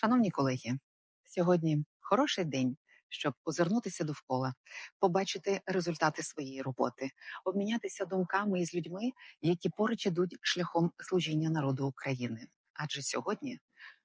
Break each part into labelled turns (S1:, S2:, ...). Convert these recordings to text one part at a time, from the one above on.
S1: Шановні колеги, сьогодні хороший день, щоб озирнутися довкола, побачити результати своєї роботи, обмінятися думками із людьми, які поруч ідуть шляхом служіння народу України. Адже сьогодні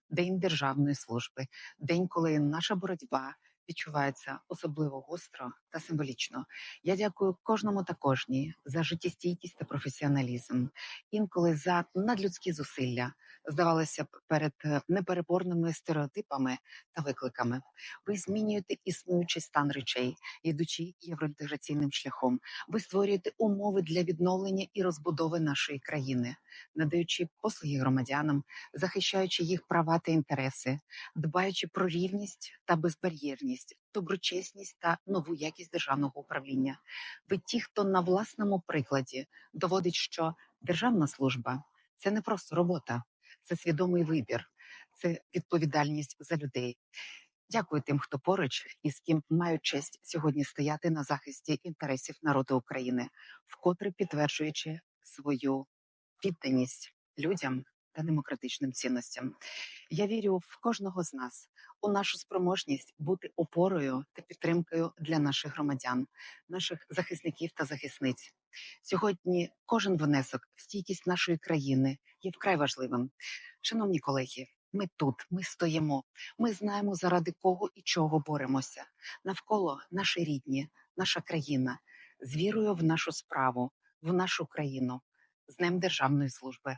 S1: день державної служби, день, коли наша боротьба відчувається особливо гостро та символічно. Я дякую кожному та кожній за життєстійкість та професіоналізм, інколи за надлюдські зусилля, здавалося б, перед е, непереборними стереотипами та викликами. Ви змінюєте існуючий стан речей, ідучи євроінтеграційним шляхом. Ви створюєте умови для відновлення і розбудови нашої країни, надаючи послуги громадянам, захищаючи їх права та інтереси, дбаючи про рівність та безбар'єрність, доброчесність та нову якість державного управління. Ви ті, хто на власному прикладі доводить, що державна служба це не просто робота, це свідомий вибір, це відповідальність за людей. Дякую тим, хто поруч і з ким маю честь сьогодні стояти на захисті інтересів народу України, вкотре підтверджуючи свою відданість людям та демократичним цінностям. Я вірю в кожного з нас, у нашу спроможність бути опорою та підтримкою для наших громадян, наших захисників та захисниць. Сьогодні кожен внесок в стійкість нашої країни є вкрай важливим. Шановні колеги, ми тут, ми стоїмо, ми знаємо, заради кого і чого боремося. Навколо наші рідні, наша країна з вірою в нашу справу, в нашу країну, з Днем Державної служби.